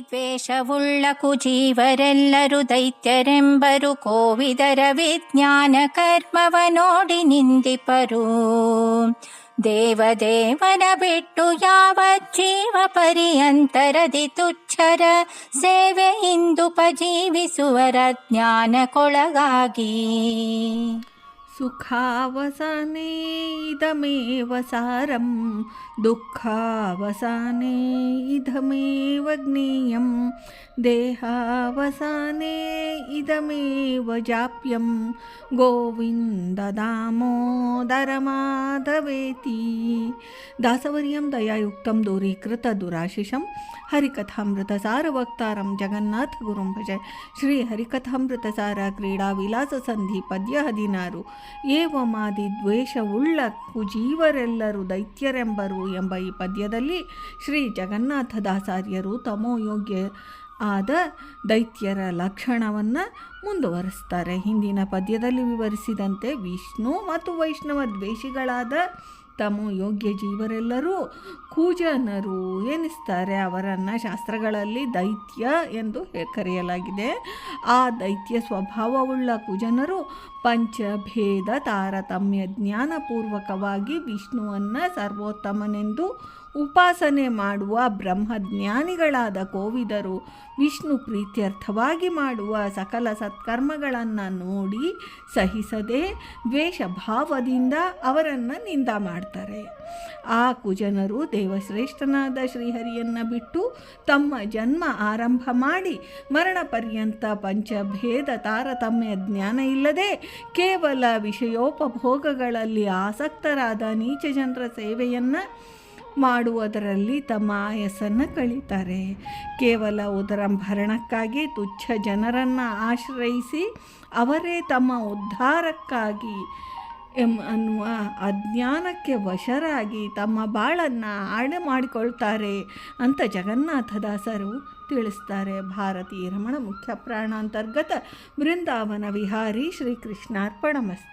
ದ್ವೇಷವುಳ್ಳ ಕುಜೀವರೆಲ್ಲರೂ ದೈತ್ಯರೆಂಬರು ಕೋವಿದರ ವಿಜ್ಞಾನ ಕರ್ಮವ ನೋಡಿ ನಿಂದಿಪರು. ದೇವದೇವನ ಬಿಟ್ಟು ಯಾವ ಜೀವ ಪರ್ಯಂತರದಿ ತುಚ್ಛರ ಜ್ಞಾನ ಜ್ಞಾನಕ್ಕೊಳಗಾಗಿ. सुखावसाने इदमेव सारं, दुःखावसाने इदमेव ज्ञेयं, देहावसाने इदमेव जाप्यं। गोविन्ददामोदरमाधवेति। दासवर्यं दयायुक्तं दूरीकृतदुराशिषं। हरिकथामृतसारवक्तारं जगन्नाथगुरुं भज। श्रीहरिकथामृतसार क्रीडाविलाससन्धिपद्य हदिनारु ಏವಮಾದಿ ದ್ವೇಷವುಳ್ಳ ಕುಜೀವರೆಲ್ಲರೂ ದೈತ್ಯರೆಂಬರು ಎಂಬ ಈ ಪದ್ಯದಲ್ಲಿ ಶ್ರೀ ಜಗನ್ನಾಥದಾಸಾರ್ಯರು ತಮೋಯೋಗ್ಯ ಆದ ದೈತ್ಯರ ಲಕ್ಷಣವನ್ನು ಮುಂದುವರಿಸ್ತಾರೆ. ಹಿಂದಿನ ಪದ್ಯದಲ್ಲಿ ವಿವರಿಸಿದಂತೆ ವಿಷ್ಣು ಮತ್ತು ವೈಷ್ಣವ ದ್ವೇಷಿಗಳಾದ ತಮ್ಮ ಯೋಗ್ಯ ಜೀವರೆಲ್ಲರೂ ಕೂಜನರು ಎನಿಸ್ತಾರೆ ಅವರನ್ನು ಶಾಸ್ತ್ರಗಳಲ್ಲಿ ದೈತ್ಯ ಎಂದು ಕರೆಯಲಾಗಿದೆ. ಆ ದೈತ್ಯ ಸ್ವಭಾವವುಳ್ಳ ಕುಜನರು ಪಂಚಭೇದ ತಾರತಮ್ಯ ಜ್ಞಾನಪೂರ್ವಕವಾಗಿ ವಿಷ್ಣುವನ್ನು ಸರ್ವೋತ್ತಮನೆಂದು ಉಪಾಸನೆ ಮಾಡುವ ಬ್ರಹ್ಮಜ್ಞಾನಿಗಳಾದ ಕೋವಿದರು ವಿಷ್ಣು ಪ್ರೀತ್ಯರ್ಥವಾಗಿ ಮಾಡುವ ಸಕಲ ಸತ್ಕರ್ಮಗಳನ್ನು ನೋಡಿ ಸಹಿಸದೆ ದ್ವೇಷ ಭಾವದಿಂದ ಅವರನ್ನು ನಿಂದ ಮಾಡ್ತಾರೆ. ಆ ಕುಜನರು ದೇವಶ್ರೇಷ್ಠನಾದ ಶ್ರೀಹರಿಯನ್ನು ಬಿಟ್ಟು ತಮ್ಮ ಜನ್ಮ ಆರಂಭ ಮಾಡಿ ಮರಣ ಪರ್ಯಂತ ಪಂಚಭೇದ ತಾರತಮ್ಯ ಜ್ಞಾನ ಇಲ್ಲದೆ ಕೇವಲ ವಿಷಯೋಪಭೋಗಗಳಲ್ಲಿ ಆಸಕ್ತರಾದ ನೀಚ ಜನರ ಸೇವೆಯನ್ನು ಮಾಡುವುದರಲ್ಲಿ ತಮ್ಮ ಆಯಸ್ಸನ್ನು ಕಳೀತಾರೆ. ಕೇವಲ ಉದರಂಭರಣಕ್ಕಾಗಿ ತುಚ್ಛ ಜನರನ್ನು ಆಶ್ರಯಿಸಿ ಅವರೇ ತಮ್ಮ ಉದ್ಧಾರಕ್ಕಾಗಿ ಎಂ ಅನ್ನುವ ಅಜ್ಞಾನಕ್ಕೆ ವಶರಾಗಿ ತಮ್ಮ ಬಾಳನ್ನು ಆಣೆ ಮಾಡಿಕೊಳ್ತಾರೆ ಅಂತ ಜಗನ್ನಾಥದಾಸರು ತಿಳಿಸ್ತಾರೆ. ಭಾರತೀಯ ರಮಣ ಮುಖ್ಯ ಪ್ರಾಣಾಂತರ್ಗತ ಬೃಂದಾವನ ವಿಹಾರಿ ಶ್ರೀಕೃಷ್ಣಾರ್ಪಣಮಸ್ತು.